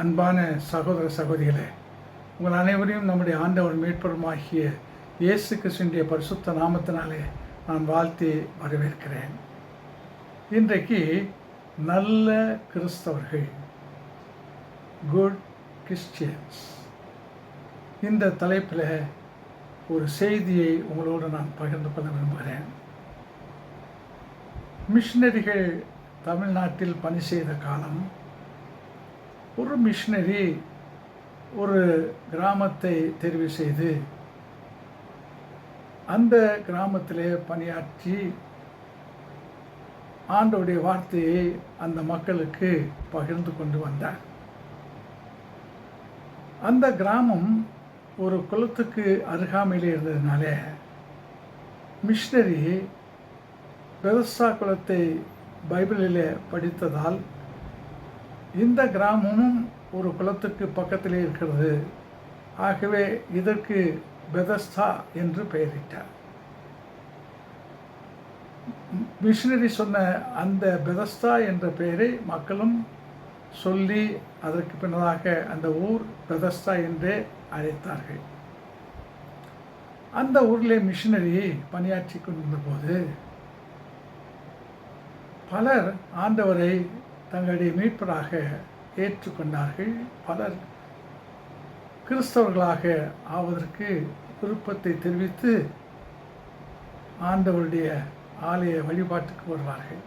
அன்பான சகோதர சகோதரிகளே உங்கள் அனைவரையும் நம்முடைய ஆண்டவர் மீட்பருமாகிய இயேசு கிறிஸ்துடைய பரிசுத்த நாமத்தினாலே நான் வாழ்த்தி வரவேற்கிறேன். இன்றைக்கு நல்ல கிறிஸ்தவர்கள் குட் கிறிஸ்டியன்ஸ் இந்த தலைப்பில் ஒரு செய்தியை உங்களோடு நான் பகிர்ந்து கொள்ள விரும்புகிறேன். மிஷினரிகள் தமிழ்நாட்டில் பணி செய்த காலம் ஒரு மிஷினரி ஒரு கிராமத்தை தெரிவு செய்து அந்த கிராமத்திலே பணியாற்றி ஆண்டோடைய வார்த்தையை அந்த மக்களுக்கு பகிர்ந்து கொண்டு வந்தார். அந்த கிராமம் ஒரு குளத்துக்கு அருகாமையில் இருந்ததுனால மிஷினரி பெருசா குளத்தை பைபிளில் படித்ததால் இந்த கிராமமும் ஒரு குளத்துக்கு பக்கத்திலே இருக்கிறது. ஆகவே இதற்கு பெதஸ்தா என்று பெயரிட்டார். மிஷினரி சொன்ன அந்த பெதஸ்தா என்ற பெயரை மக்களும் சொல்லி அதற்கு பின்னதாக அந்த ஊர் பெதஸ்தா என்றே அழைத்தார்கள். அந்த ஊரில் மிஷினரி பணியாற்றி கொண்டிருந்த போது பலர் ஆண்டவரை தங்களுடைய மீட்பராக ஏற்றுக்கொண்டார்கள். பலர் கிறிஸ்தவர்களாக ஆவதற்கு விருப்பத்தை தெரிவித்து ஆண்டவருடைய ஆலய வழிபாட்டுக்கு வருவார்கள்.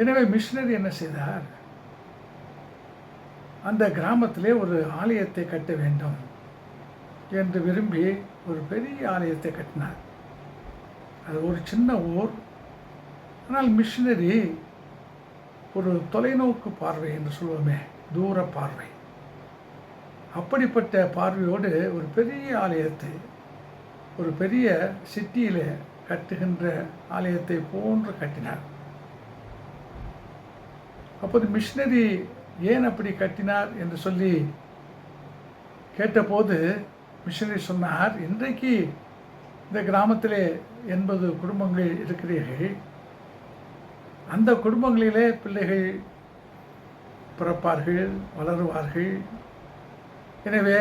எனவே மிஷினரி என்ன செய்தார்? அந்த கிராமத்திலே ஒரு ஆலயத்தை கட்ட வேண்டும் என்று விரும்பி ஒரு பெரிய ஆலயத்தை கட்டினார். அது ஒரு சின்ன ஊர். ஆனால் மிஷினரி ஒரு தொலைநோக்கு பார்வை என்று சொல்லுவோமே தூர பார்வை. அப்படிப்பட்ட பார்வையோடு ஒரு பெரிய ஆலயத்தை ஒரு பெரிய சிட்டியில் கட்டுகின்ற ஆலயத்தை போன்று கட்டினார். அப்போது மிஷினரி ஏன் அப்படி கட்டினார் என்று சொல்லி கேட்டபோது மிஷினரி சொன்னார் இன்றைக்கு இந்த கிராமத்திலே எண்பது குடும்பங்கள் இருக்கிறீர்கள். அந்த குடும்பங்களிலே பிள்ளைகள் பிறப்பார்கள் வளருவார்கள். எனவே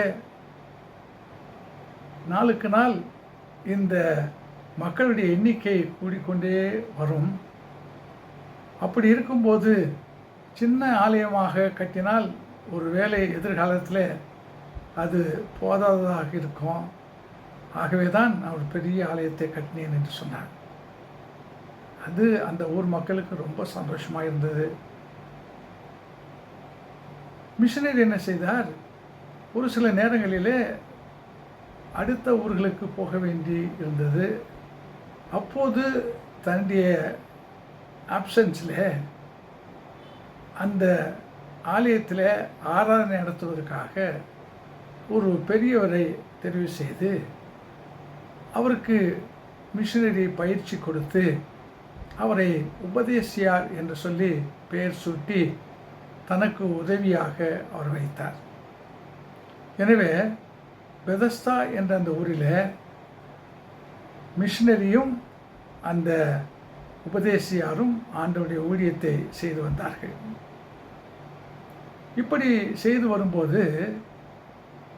நாளுக்கு நாள் இந்த மக்களுடைய எண்ணிக்கை கூடிக்கொண்டே வரும். அப்படி இருக்கும்போது சின்ன ஆலயமாக கட்டினால் ஒரு வேலை எதிர்காலத்தில் அது போதாததாக இருக்கும். ஆகவே தான் நான் ஒரு பெரிய ஆலயத்தை கட்டினேன் என்று சொன்னார். அது அந்த ஊர் மக்களுக்கு ரொம்ப சந்தோஷமாக இருந்தது. மிஷினரி என்ன செய்தார்? ஒரு சில நேரங்களிலே அடுத்த ஊர்களுக்கு போக வேண்டி இருந்தது. அப்போது தன்னுடைய ஆப்சன்ஸில் அந்த ஆலயத்தில் ஆராதனை நடத்துவதற்காக ஒரு பெரியவரை தெரிவு செய்து அவருக்கு மிஷினரி பயிற்சி கொடுத்து அவரை உபதேசியார் என்று சொல்லி பெயர் சூட்டி தனக்கு உதவியாக அவர் வைத்தார் எனவே பெதஸ்தா என்ற அந்த ஊரில் மிஷினரியும் அந்த உபதேசியாரும் ஆண்டோடைய ஊழியத்தை செய்து வந்தார்கள். இப்படி செய்து வரும்போது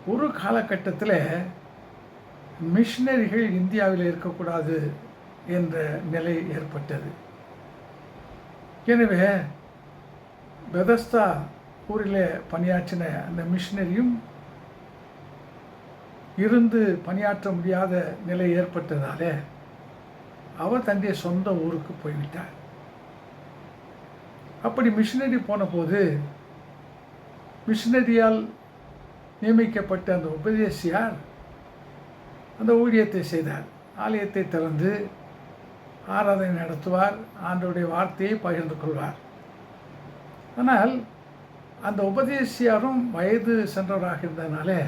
ஒரு காலகட்டத்தில் மிஷினரிகள் இந்தியாவில் இருக்கக்கூடாது என்ற நிலை ஏற்பட்டது. எனவே பெதஸ்தா ஊரில் பணியாற்றின அந்த மிஷினரியும் இருந்து பணியாற்ற முடியாத நிலை ஏற்பட்டதால அவர் தன்னுடைய சொந்த ஊருக்கு போய்விட்டார். அப்படி மிஷினரி போன போது மிஷினரியால் நியமிக்கப்பட்ட அந்த உபதேசியார் அந்த ஊழியத்தை செய்தார். ஆலயத்தை திறந்து ஆராதனை நடத்துவார் ஆண்டோடைய வார்த்தையை பகிர்ந்து கொள்வார். ஆனால் அந்த உபதேசியாரும் வயது சென்றவராக இருந்ததுனாலே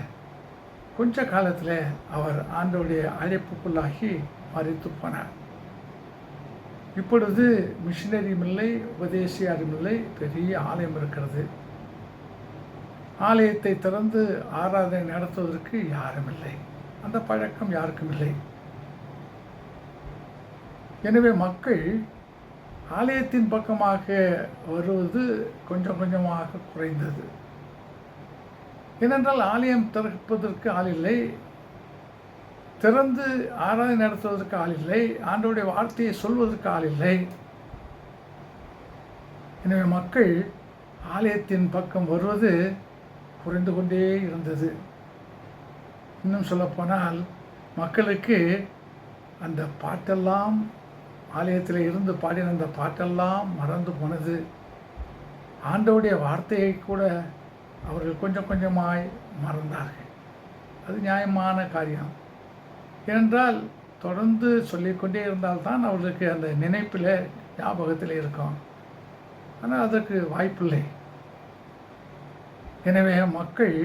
கொஞ்ச காலத்தில் அவர் ஆண்டோடைய அழைப்புக்குள்ளாகி மறித்து போனார். இப்பொழுது மிஷினரியும் இல்லை உபதேசியாரும் இல்லை பெரிய ஆலயம் இருக்கிறது. ஆலயத்தை திறந்து ஆராதனை நடத்துவதற்கு யாரும் இல்லை. அந்த பழக்கம் யாருக்கும் இல்லை. எனவே மக்கள் ஆலயத்தின் பக்கமாக வருவது கொஞ்சம் கொஞ்சமாக குறைந்தது. ஏனென்றால் ஆலயம் திறப்பதற்கு ஆள் இல்லை. திறந்து ஆராதனை நடத்துவதற்கு ஆள் இல்லை. ஆண்டோடைய வார்த்தையை சொல்வதற்கு ஆள் இல்லை. எனவே மக்கள் ஆலயத்தின் பக்கம் வருவது குறைந்து கொண்டே இருந்தது. இன்னும் சொல்லப்போனால் மக்களுக்கு அந்த பாட்டெல்லாம் ஆலயத்தில் இருந்து பாடின அந்த பாட்டெல்லாம் மறந்து போனது. ஆண்டவுடைய வார்த்தையை கூட அவர்கள் கொஞ்சம் கொஞ்சமாய் மறந்தார்கள். அது நியாயமான காரியம். ஏனென்றால் தொடர்ந்து சொல்லிக்கொண்டே இருந்தால்தான் அவர்களுக்கு அந்த நினைப்பில் ஞாபகத்தில் இருக்கும். ஆனால் அதற்கு வாய்ப்பில்லை. எனவே மக்கள்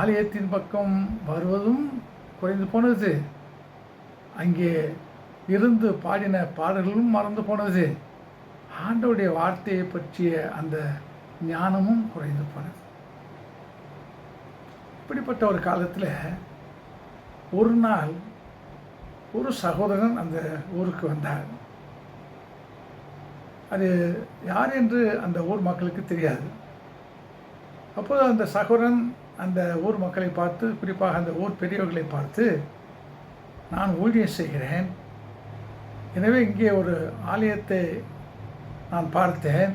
ஆலயத்தின் பக்கம் வருவதும் குறைந்து போனது. அங்கே இருந்து பாடின பாடல்களும் மறந்து போனது. ஆண்டவுடைய வார்த்தையை பற்றிய அந்த ஞானமும் குறைந்து போனது. இப்படிப்பட்ட ஒரு காலத்தில் ஒரு நாள் ஒரு சகோதரன் அந்த ஊருக்கு வந்தார். அது யார் என்று அந்த ஊர் மக்களுக்கு தெரியாது. அப்போது அந்த சகோதரன் அந்த ஊர் மக்களை பார்த்து குறிப்பாக அந்த ஊர் பெரியவர்களை பார்த்து நான் ஊழியம் செய்கிறேன். எனவே இங்கே ஒரு ஆலயத்தை நான் பார்த்தேன்.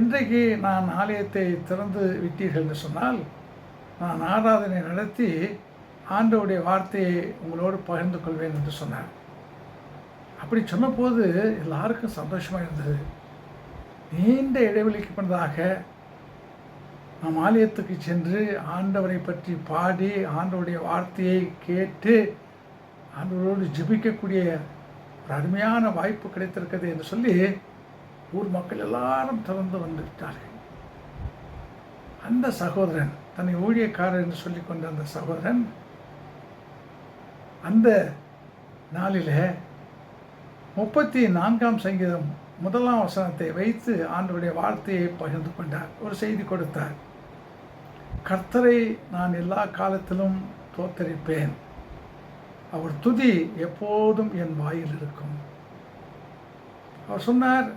இன்றைக்கு நான் ஆலயத்தை திறந்து விட்டீர்கள் என்று சொன்னால் நான் ஆராதனை நடத்தி ஆண்டவுடைய வார்த்தையை உங்களோடு பகிர்ந்து கொள்வேன் என்று சொன்னார். அப்படி சொன்னபோது எல்லாருக்கும் சந்தோஷமாக இருந்தது. நீண்ட இடைவெளிக்கு பின்னதாக நாம் ஆலயத்துக்கு சென்று ஆண்டவரை பற்றி பாடி ஆண்டவருடைய வார்த்தையை கேட்டு ஆண்டவரோடு ஜெபிக்கக்கூடிய ஒரு அருமையான வாய்ப்பு கிடைத்திருக்கிறது என்று சொல்லி ஊர் மக்கள் எல்லாரும் திறந்து வந்துவிட்டார்கள் அந்த சகோதரன் தன்னை ஊழியக்காரர் என்று சொல்லி கொண்ட அந்த சகோதரன் அந்த நாளில் முப்பத்தி நான்காம் சங்கீதம் முதலாம் வசனத்தை வைத்து ஆண்டவருடைய வார்த்தையை பகிர்ந்து கொண்டார். ஒரு செய்தி கொடுத்தார். கர்த்தரை நான் எல்லா காலத்திலும் தோத்தரிப்பேன். அவர் துதி எப்போதும் என் வாயில் இருக்கும். அவர் சொன்னார்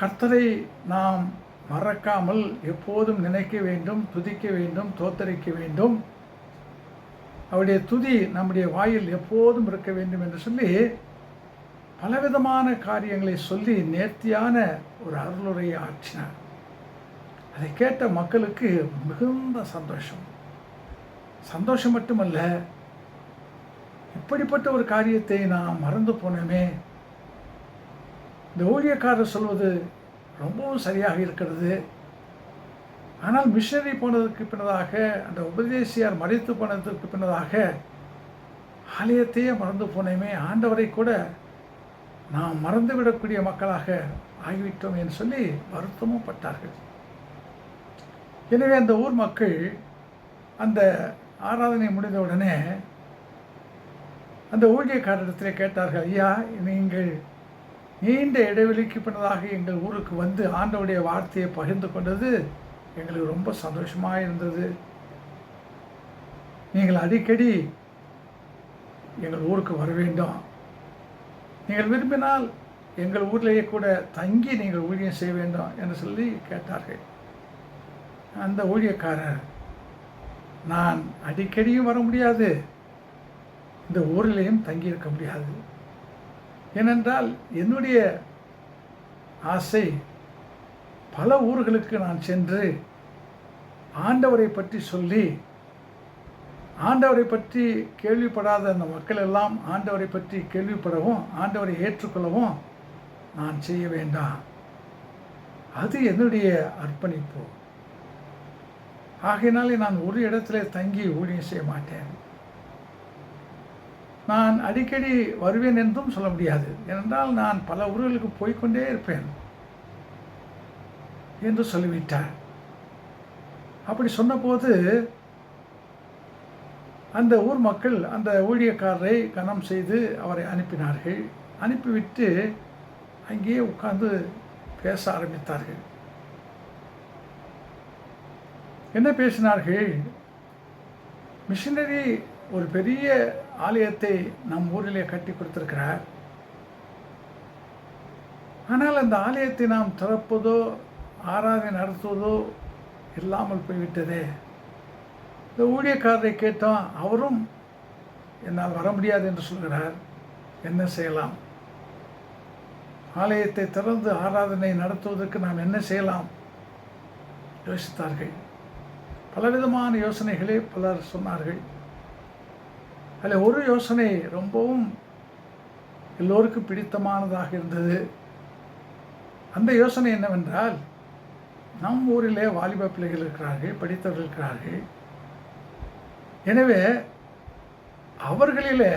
கர்த்தரை நாம் மறக்காமல் எப்போதும் நினைக்க வேண்டும் துதிக்க வேண்டும் தோத்தரிக்க வேண்டும். அவருடைய துதி நம்முடைய வாயில் எப்போதும் இருக்க வேண்டும் என்று சொல்லி பலவிதமான காரியங்களை சொல்லி நேர்த்தியான ஒரு அருளுரையை ஆற்றினார். அதை கேட்ட மக்களுக்கு மிகுந்த சந்தோஷம். சந்தோஷம் மட்டுமல்ல இப்படிப்பட்ட ஒரு காரியத்தை நான் மறந்து போனோமே இந்த ஊழியக்காரர் சொல்வது ரொம்பவும் சரியாக இருக்கிறது. ஆனால் மிஷனரி போனதற்கு பின்னதாக அந்த உபதேசியார் மறைத்து போனதற்கு பின்னதாக ஆலயத்தையே மறந்து போனேமே ஆண்டவரை கூட நாம் மறந்துவிடக்கூடிய மக்களாக ஆகிவிட்டோம் என்று சொல்லி வருத்தமும் பட்டார்கள். எனவே அந்த ஊர் மக்கள் அந்த ஆராதனை முடிந்தவுடனே அந்த ஊழியக்காரரிடத்தில் கேட்டார்கள் ஐயா நீங்கள் நீண்ட இடைவெளிக்கு பின்னதாக எங்கள் ஊருக்கு வந்து ஆண்டவுடைய வார்த்தையை பகிர்ந்து கொண்டது எங்களுக்கு ரொம்ப சந்தோஷமாக இருந்தது. நீங்கள் அடிக்கடி எங்கள் ஊருக்கு வர வேண்டும். நீங்கள் விரும்பினால் எங்கள் ஊர்லேயே கூட தங்கி நீங்கள் ஊழியம் செய்ய வேண்டும் என்று சொல்லி கேட்டார்கள். அந்த ஊழியக்காரர் நான் அடிக்கடியும் வர முடியாது. இந்த ஊரிலேயும் தங்கியிருக்க முடியாது. ஏனென்றால் என்னுடைய ஆசை பல ஊர்களுக்கு நான் சென்று ஆண்டவரை பற்றி சொல்லி ஆண்டவரை பற்றி கேள்விப்படாத அந்த மக்கள் எல்லாம் ஆண்டவரை பற்றி கேள்விப்படவும் ஆண்டவரை ஏற்றுக்கொள்ளவும் நான் செய்ய வேண்டாம். அது என்னுடைய அர்ப்பணிப்பு. ஆகையினாலே நான் ஒரு இடத்துல தங்கி ஊழியம் செய்ய மாட்டேன். நான் அடிக்கடி வருவேன் என்றும் சொல்ல முடியாது. ஏனென்றால் நான் பல ஊர்களுக்கு போய்க்கொண்டே இருப்பேன். என்று சொல்லிவிட்டார். அப்படி சொன்னபோது அந்த ஊர் மக்கள் அந்த ஊழியக்காரரை கனம் செய்து அவரை அனுப்பினார்கள். அனுப்பிவிட்டு அங்கேயே உட்கார்ந்து பேச ஆரம்பித்தார்கள். என்ன பேசினார்கள்? மிஷினரி ஒரு பெரிய ஆலயத்தை நம் ஊரிலே கட்டி கொடுத்திருக்கிறார். ஆனால் அந்த ஆலயத்தை நாம் திறப்பதோ ஆராதனை நடத்துவதோ இல்லாமல் போய்விட்டதே. இந்த ஊழியக்காரரை கேட்டோம் அவரும் என்னால் வர முடியாது என்று சொல்கிறார். என்ன செய்யலாம்? ஆலயத்தை திறந்து ஆராதனை நடத்துவதற்கு நாம் என்ன செய்யலாம்? யோசித்தார்கள். பலவிதமான யோசனைகளை பலர் சொன்னார்கள். அதில் ஒரு யோசனை ரொம்பவும் எல்லோருக்கும் பிடித்தமானதாக இருந்தது. அந்த யோசனை என்னவென்றால் நம் ஊரிலே வாலிப பிள்ளைகள் இருக்கிறார்கள் படித்தவர்கள் இருக்கிறார்கள். எனவே அவர்களிலே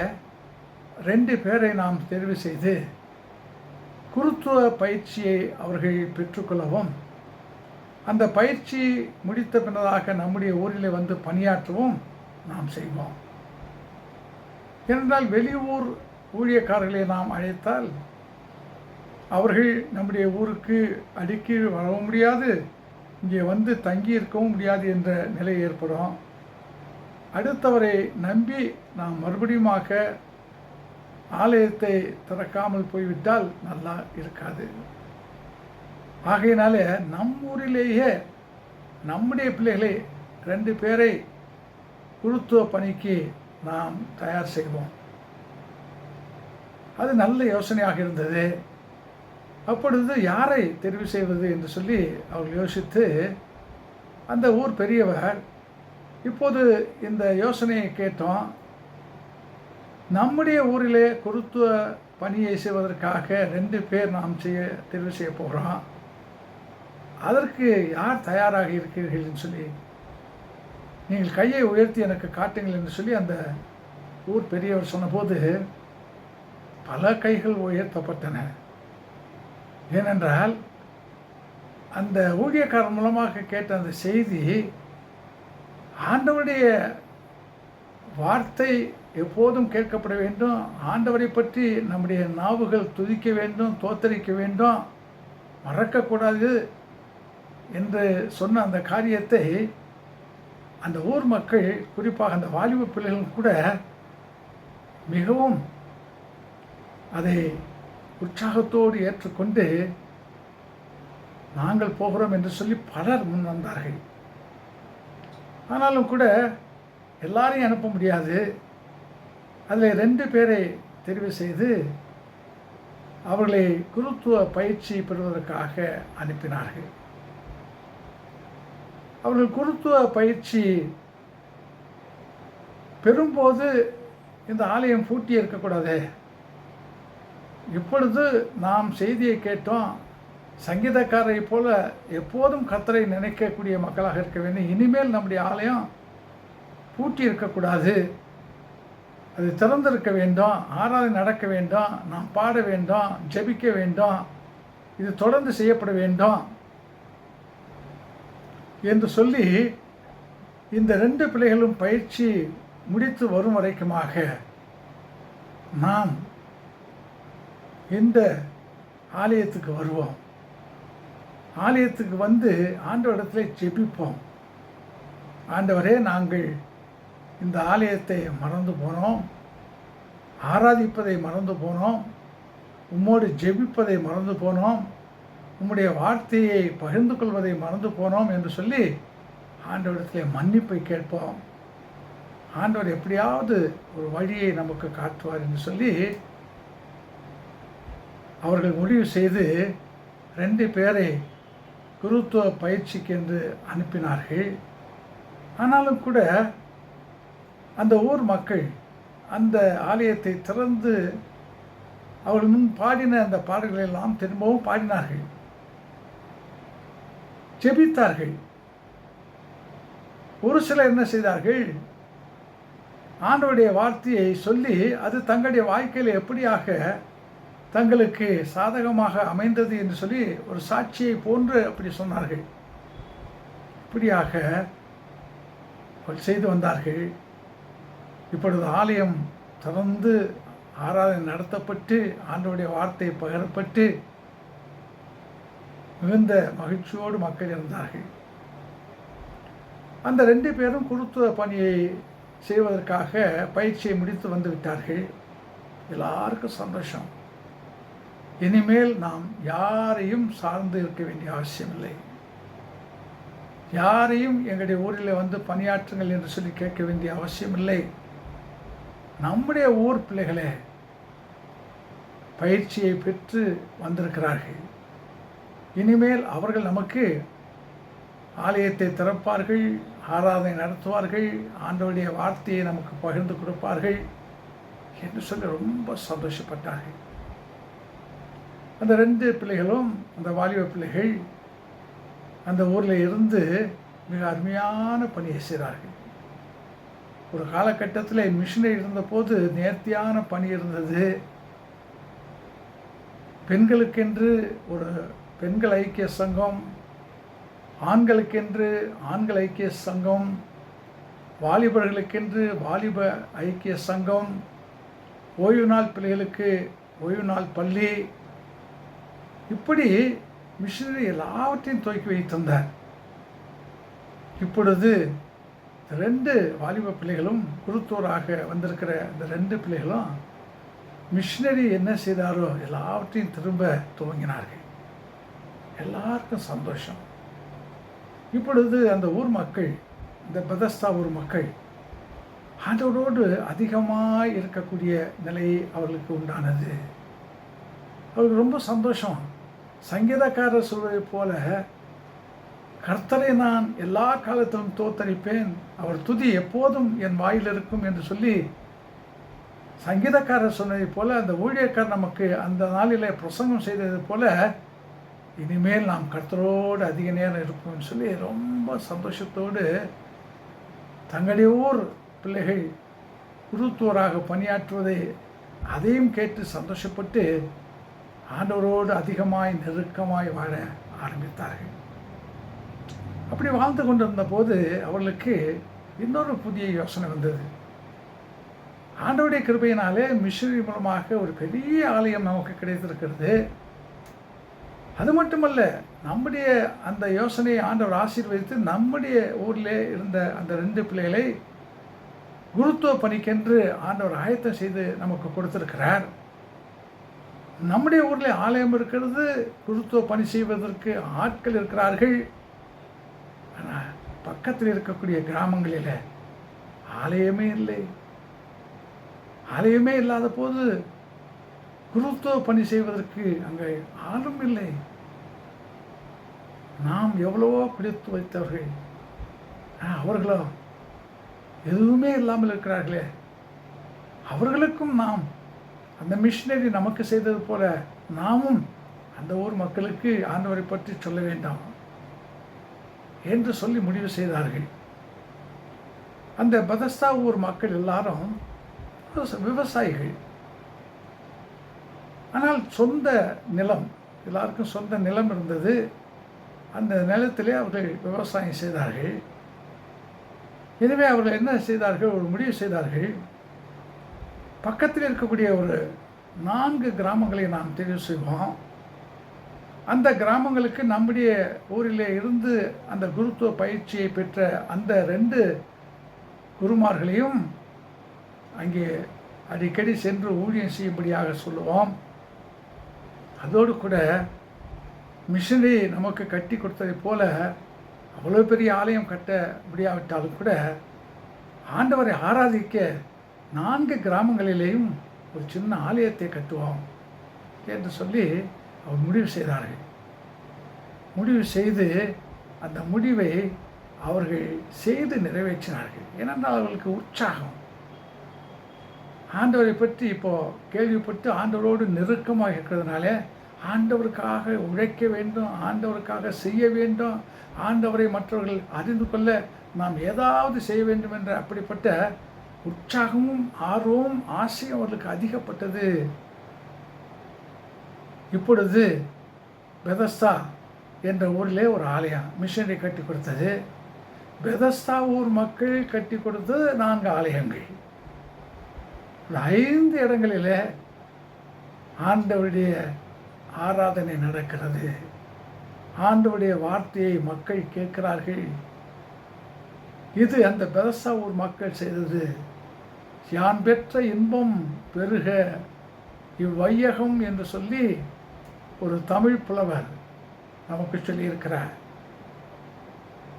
ரெண்டு பேரை நாம் தேர்வு செய்து குருத்துவ பயிற்சியை அவர்கள் பெற்றுக்கொள்ளவும் அந்த பயிற்சி முடித்த பின்னதாக நம்முடைய ஊரில் வந்து பணியாற்றவும் நாம் செய்வோம். ஏனென்றால் வெளியூர் ஊழியக்காரர்களை நாம் அழைத்தால் அவர்கள் நம்முடைய ஊருக்கு அடிக்கி வரவும் முடியாது இங்கே வந்து தங்கி இருக்கவும் முடியாது என்ற நிலை ஏற்படும். அடுத்தவரை நம்பி நாம் மறுபடியுமாக ஆலயத்தை திறக்காமல் போய்விட்டால் நல்லா இருக்காது. ஆகையினால நம் ஊரிலேயே நம்முடைய பிள்ளைகளை ரெண்டு பேரை குருத்துவ பணிக்கு நாம் தயார் செய்வோம். அது நல்ல யோசனையாக இருந்தது. அப்பொழுது யாரை தெரிவு செய்வது என்று சொல்லி அவர்கள் யோசித்து அந்த ஊர் பெரியவர் இப்போது இந்த யோசனையை கேட்டோம் நம்முடைய ஊரிலே குருத்துவ பணியை செய்வதற்காக ரெண்டு பேர் நாம் செய்ய தெரிவு செய்ய போகிறோம். அதற்கு யார் தயாராக இருக்கிறீர்கள்? சொல்லி நீங்கள் கையை உயர்த்தி எனக்கு காட்டுங்கள் என்று சொல்லி அந்த ஊர் பெரியவர் சொன்னபோது பல கைகள் உயர்த்தப்பட்டன. ஏனென்றால் அந்த ஊழியக்காரர் மூலமாக கேட்ட அந்த செய்தி ஆண்டவருடைய வார்த்தை எப்போதும் கேட்கப்பட வேண்டும். ஆண்டவரை பற்றி நம்முடைய நாவுகள் துதிக்க வேண்டும் தோத்தரிக்க வேண்டும் மறக்கக்கூடாது என்று சொன்ன அந்த காரியத்தை அந்த ஊர் மக்கள் குறிப்பாக அந்த வாலிப பிள்ளைகள் கூட மிகவும் அதை உற்சாகத்தோடு ஏற்றுக்கொண்டு நாங்கள் போகிறோம் என்று சொல்லி பலர் முன் வந்தார்கள். ஆனாலும் கூட எல்லாரையும் அனுப்ப முடியாது. அதில் ரெண்டு பேரை தெரிவு செய்து அவர்களை குருத்துவ பயிற்சி பெறுவதற்காக அனுப்பினார்கள். அவர்கள் குருத்துவ பயிற்சி பெறும்போது இந்த ஆலயம் பூட்டி இருக்கக்கூடாது. இப்பொழுது நாம் செய்தியை கேட்டோம் சங்கீதக்காரரை போல எப்போதும் கத்தரை நினைக்கக்கூடிய மக்களாக இருக்க வேண்டும். இனிமேல் நம்முடைய ஆலயம் பூட்டி இருக்கக்கூடாது. அது திறந்திருக்க வேண்டும் ஆராதனை நடக்க வேண்டும் நாம் பாட வேண்டும் ஜெபிக்க வேண்டும் இது தொடர்ந்து செய்யப்பட வேண்டும். என்று சொல்லி இந்த ரெண்டு பிள்ளைகளும் பயிற்சி முடித்து வரும் வரைக்குமாக நாம் இந்த ஆலயத்துக்கு வருவோம். ஆலயத்துக்கு வந்து ஆண்டவரிடத்தில் ஜெபிப்போம். ஆண்டவரே நாங்கள் இந்த ஆலயத்தை மறந்து போனோம். ஆராதிப்பதை மறந்து போனோம். உம்மோடு ஜெபிப்பதை மறந்து போனோம். உம்முடைய வார்த்தையை பகிர்ந்து கொள்வதை மறந்து போனோம் என்று சொல்லி ஆண்டவரிடத்தில் மன்னிப்பை கேட்போம். ஆண்டவர் எப்படியாவது ஒரு வழியை நமக்கு காட்டுவார் என்று சொல்லி அவர்கள் முடிவு செய்து ரெண்டு பேரை குருத்துவ பயிற்சிக்கு என்று அனுப்பினார்கள். ஆனாலும் கூட அந்த ஊர் மக்கள் அந்த ஆலயத்தை திறந்து அவர்கள் முன் பாடின அந்த பாடல்களை எல்லாம் திரும்பவும் பாடினார்கள். ஜெபித்தார்கள். ஒரு சிலர் என்ன செய்தார்கள்? ஆண்டவருடைய வார்த்தையை சொல்லி அது தங்களுடைய வாழ்க்கையில் எப்படியாக தங்களுக்கு சாதகமாக அமைந்தது என்று சொல்லி ஒரு சாட்சியை போன்று அப்படி சொன்னார்கள். இப்படியாக செய்து வந்தார்கள். இப்பொழுது ஆலயம் தொடர்ந்து ஆராதனை நடத்தப்பட்டு ஆண்டவருடைய வார்த்தை பகிரப்பட்டு மிகுந்த மகிழ்ச்சியோடு மக்கள் இருந்தார்கள். அந்த ரெண்டு பேரும் குருத்துவ பணியை செய்வதற்காக பயிற்சியை முடித்து வந்து விட்டார்கள். எல்லாருக்கும் சந்தோஷம். இனிமேல் நாம் யாரையும் சார்ந்து இருக்க வேண்டிய அவசியமில்லை. யாரையும் எங்களுடைய ஊரில் வந்து பணியாற்றுங்கள் என்று சொல்லி கேட்க வேண்டிய அவசியமில்லை. நம்முடைய ஊர் பிள்ளைகளே பயிற்சியை பெற்று வந்திருக்கிறார்கள். இனிமேல் அவர்கள் நமக்கு ஆலயத்தை திறப்பார்கள் ஆராதனை நடத்துவார்கள் ஆண்டவருடைய வார்த்தையை நமக்கு பகிர்ந்து கொடுப்பார்கள் என்று சொல்லி ரொம்ப சந்தோஷப்பட்டார்கள். அந்த ரெண்டு பிள்ளைகளும் அந்த வாலிப பிள்ளைகள் அந்த ஊரில் இருந்து மிக அருமையான பணியை செய்கிறார்கள் ஒரு காலகட்டத்தில் மிஷினரி இருந்தபோது நேர்த்தியான பணி இருந்தது. பெண்களுக்கென்று ஒரு பெண்கள் ஐக்கிய சங்கம் ஆண்களுக்கென்று ஆண்கள் ஐக்கிய சங்கம் வாலிபர்களுக்கென்று வாலிப ஐக்கிய சங்கம் ஓய்வு நாள் பிள்ளைகளுக்கு ஓய்வு நாள் பள்ளி. இப்படி மிஷினரி எல்லாவற்றையும் துவக்கி வைத்திருந்தார் இப்பொழுது ரெண்டு வாலிப பிள்ளைகளும் குருத்தூராக வந்திருக்கிற இந்த ரெண்டு பிள்ளைகளும் மிஷினரி என்ன செய்தாரோ எல்லாவற்றையும் திரும்ப துவங்கினார்கள். எல்லாருக்கும் சந்தோஷம். இப்பொழுது அந்த ஊர் மக்கள் இந்த பெதஸ்தா ஊர் மக்கள் ஆண்டவரோடு அதிகமாக இருக்கக்கூடிய நிலை அவர்களுக்கு உண்டானது. அவருக்கு ரொம்ப சந்தோஷம். சங்கீதக்காரர் சொல்வதை போல கர்த்தரை நான் எல்லா காலத்திலும் தோத்தரிப்பேன். அவர் துதி எப்போதும் என் வாயில் இருக்கும் என்று சொல்லி சங்கீதக்காரர் சொன்னதைப் போல அந்த ஊழியக்கார் நமக்கு அந்த நாளில் பிரசங்கம் செய்தது போல இனிமேல் நாம் கர்த்தரோடு அதிக நேரம் இருப்போம்னு சொல்லி ரொம்ப சந்தோஷத்தோடு தங்களுடைய ஊர் பிள்ளைகள் குருத்துவராக பணியாற்றுவதை அதையும் கேட்டு சந்தோஷப்பட்டு ஆண்டவரோடு அதிகமாய் நெருக்கமாய் வாழ ஆரம்பித்தார்கள். அப்படி வாழ்ந்து கொண்டிருந்த போது அவர்களுக்கு இன்னொரு புதிய யோசனை வந்தது. ஆண்டவுடைய கிருபையினாலே மிஷினரி மூலமாக ஒரு பெரிய ஆலயம் நமக்கு கிடைத்திருக்கிறது. அது மட்டுமல்ல நம்முடைய அந்த யோசனையை ஆண்டவர் ஆசீர்வதித்து நம்முடைய ஊரில் இருந்த அந்த ரெண்டு பிள்ளைகளை குருத்துவ பணிக்கென்று ஆண்டவர் ஆயத்தம் செய்து நமக்கு கொடுத்திருக்கிறார். நம்முடைய ஊரில் ஆலயம் இருக்கிறது குருத்துவ பணி செய்வதற்கு ஆட்கள் இருக்கிறார்கள். ஆனால் பக்கத்தில் இருக்கக்கூடிய கிராமங்களில் ஆலயமே இல்லை. ஆலயமே இல்லாத போது குருத்துவ பணி செய்வதற்கு அங்கே ஆளும் இல்லை. நாம் எவ்வளவோ பிடித்து வைத்தவர்கள். அவர்களோ எதுவுமே இல்லாமல் இருக்கிறார்களே. அவர்களுக்கும் நாம் அந்த மிஷினரி நமக்கு செய்தது போல நாமும் அந்த ஊர் மக்களுக்கு ஆண்டவரை பற்றி சொல்ல வேண்டாம் என்று சொல்லி முடிவு செய்தார்கள். அந்த பதஸ்தா ஊர் மக்கள் எல்லாரும் விவசாயிகள். ஆனால் சொந்த நிலம் எல்லாருக்கும் சொந்த நிலம் இருந்தது. அந்த நிலத்திலே அவர்கள் விவசாயம் செய்தார்கள். எனவே அவர்கள் என்ன செய்தார்கள்? ஒரு முடிவு செய்தார்கள். பக்கத்தில் இருக்கக்கூடிய ஒரு நான்கு கிராமங்களை நாம் தெரிவு செய்வோம். அந்த கிராமங்களுக்கு நம்முடைய ஊரிலே இருந்து அந்த குருத்துவ பயிற்சியை பெற்ற அந்த ரெண்டு குருமார்களையும் அங்கே அடிக்கடி சென்று ஊழியம் செய்யும்படியாக சொல்லுவோம். அதோடு கூட மிஷினரி நமக்கு கட்டி கொடுத்ததை போல அவ்வளோ பெரிய ஆலயம் கட்ட முடியாவிட்டாலும் கூட ஆண்டவரை ஆராதிக்க நான்கு கிராமங்களிலேயும் ஒரு சின்ன ஆலயத்தை கட்டுவோம் என்று சொல்லி அவர் முடிவு செய்தார்கள். முடிவு செய்து அந்த முடிவை அவர்கள் செய்து நிறைவேற்றினார்கள். ஏனென்றால் அவர்களுக்கு உற்சாகம். ஆண்டவரை பற்றி இப்போது கேள்விப்பட்டு ஆண்டவரோடு நெருக்கமாக இருக்கிறதுனால ஆண்டவருக்காக உழைக்க வேண்டும் ஆண்டவருக்காக செய்ய வேண்டும் ஆண்டவரை மற்றவர்கள் அறிந்து கொள்ள நாம் ஏதாவது செய்ய வேண்டும் என்ற அப்படிப்பட்ட உற்சாகமும் ஆர்வமும் ஆசையும் அவர்களுக்கு அதிகப்பட்டது. இப்பொழுது பெதஸ்தா என்ற ஊரிலே ஒரு ஆலயம் மிஷினரி கட்டி கொடுத்தது. பெதஸ்தா ஊர் மக்கள் கட்டி கொடுத்தது நான்கு ஆலயங்கள். ஐந்து இடங்களில் ஆண்டவருடைய ஆராதனை நடக்கிறது. ஆண்டவுடைய வார்த்தையை மக்கள் கேட்கிறார்கள். இது அந்த பெரசா ஊர் மக்கள் செய்தது. யான் பெற்ற இன்பம் பெருக இவ்வையகம் என்று சொல்லி ஒரு தமிழ் புலவர் நமக்கு சொல்லியிருக்கிறார்.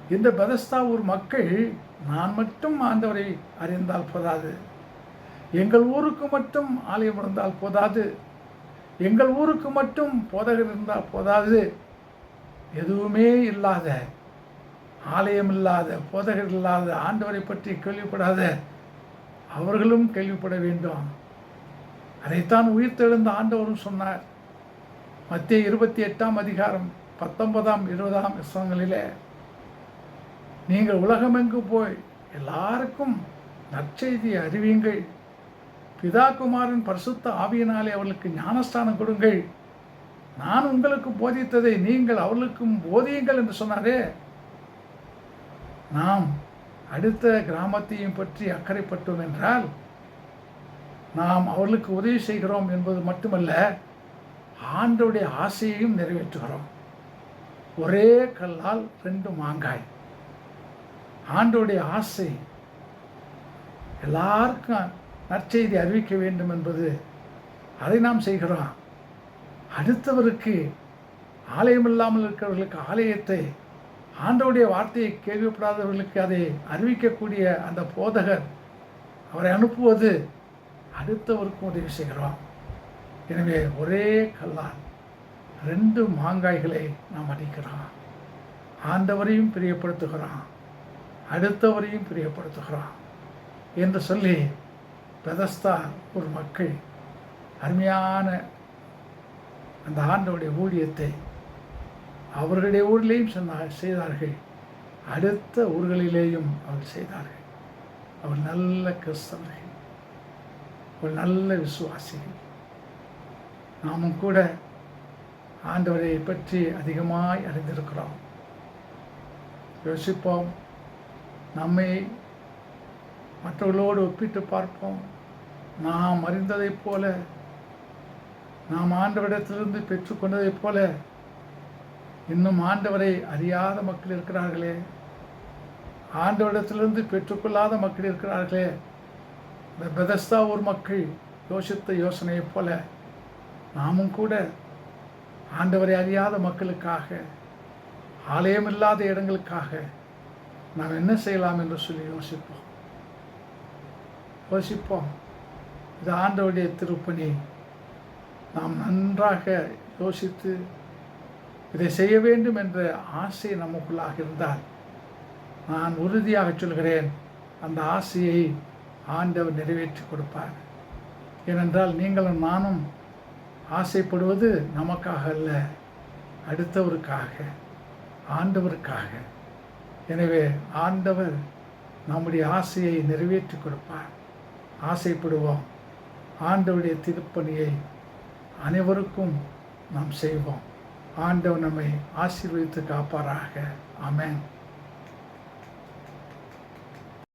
இந்த பெதஸ்தா ஊர் மக்கள் நான் மட்டும் ஆண்டவரை அறிந்தால் போதாது. எங்கள் ஊருக்கு மட்டும் ஆலயம் இருந்தால் போதாது. எங்கள் ஊருக்கு மட்டும் போதகர் இருந்தால் போதாது. எதுவுமே இல்லாத ஆலயம் இல்லாத போதகர் இல்லாத ஆண்டவரை பற்றி கேள்விப்படாத அவர்களும் கேள்விப்பட வேண்டும். அதைத்தான் உயிர்த்தெழுந்த ஆண்டவரும் சொன்னார். மத்திய இருபத்தி எட்டாம் அதிகாரம் பத்தொன்பதாம் இருபதாம் வசனங்களிலே நீங்கள் உலகமெங்கு போய் எல்லாருக்கும் நற்செய்தி அறிவியுங்கள். பிதாகுமாரன் பரிசுத்த ஆவியினாலே அவர்களுக்கு ஞானஸ்தானம் கொடுங்கள். நான் உங்களுக்கு போதித்ததை நீங்கள் அவர்களுக்கும் போதியுங்கள் என்று சொன்னாரே. நாம் அடுத்த கிராமத்தையும் பற்றி அக்கறைப்பட்டோம் என்றால் நாம் அவர்களுக்கு உதவி செய்கிறோம் என்பது மட்டுமல்ல ஆண்டவுடைய ஆசையையும் நிறைவேற்றுகிறோம். ஒரே கல்லால் ரெண்டு மாங்காய். ஆண்டோடைய ஆசை எல்லாருக்கும் நற்செய்தி அறிவிக்க வேண்டும் என்பது அதை நாம் செய்கிறோம். அடுத்தவருக்கு ஆலயம் இல்லாமல் இருக்கிறவர்களுக்கு ஆலயத்தை ஆண்டவுடைய வார்த்தையை கேள்விப்படாதவர்களுக்கு அதை அறிவிக்கக்கூடிய அந்த போதகர் அவரை அனுப்புவது அடுத்தவருக்கும் உதவி செய்கிறோம். எனவே ஒரே கல்லால் ரெண்டு மாங்காய்களை நாம் அடிக்கிறோம். ஆண்டவரையும் பிரியப்படுத்துகிறோம். அடுத்தவரையும் பிரியப்படுத்துகிறான் என்று சொல்லி பெதஸ்தா ஒரு மக்கள். அருமையான அந்த ஆண்டவுடைய ஊழியத்தை அவர்களுடைய ஊரிலேயும் சொன்னார் செய்தார்கள். அடுத்த ஊர்களிலேயும் அவர் செய்தார்கள். அவர் நல்ல கிறிஸ்தவர்கள். ஒரு நல்ல விசுவாசிகள். நாமும் கூட ஆண்டவரை பற்றி அதிகமாய் அறிந்திருக்கிறோம். யோசிப்போம். நம்மை மற்றவர்களோடு ஒப்பிட்டு பார்ப்போம். நாம் அறிந்ததைப் போல நாம் ஆண்டவரிடத்திலிருந்து பெற்றுக்கொண்டதைப் போல இன்னும் ஆண்டவரை அறியாத மக்கள் இருக்கிறார்களே. ஆண்டவரிடத்திலிருந்து பெற்றுக்கொள்ளாத மக்கள் இருக்கிறார்களே. இந்த பெதஸ்தா ஊர் மக்கள் யோசித்த யோசனையைப் போல நாமும் கூட ஆண்டவரை அறியாத மக்களுக்காக ஆலயமில்லாத இடங்களுக்காக நாம் என்ன செய்யலாம் என்று சொல்லி யோசிப்போம். யோசிப்போம். இது ஆண்டவுடைய திருப்பணி. நாம் நன்றாக யோசித்து இதை செய்ய வேண்டும் என்ற ஆசை நமக்குள்ளாக இருந்தால் நான் உறுதியாக சொல்கிறேன் அந்த ஆசையை ஆண்டவர் நிறைவேற்றி கொடுப்பார். ஏனென்றால் நீங்களும் நானும் ஆசைப்படுவது நமக்காக அல்ல அடுத்தவருக்காக ஆண்டவருக்காக. எனவே ஆண்டவர் நம்முடைய ஆசையை நிறைவேற்றி கொடுப்பார். ஆசைப்படுவோம். ஆண்டவருடைய திருப்பணியை அனைவருக்கும் நாம் செய்வோம். ஆண்டவர் நம்மை ஆசீர்வதித்து காப்பாராக. அமேன்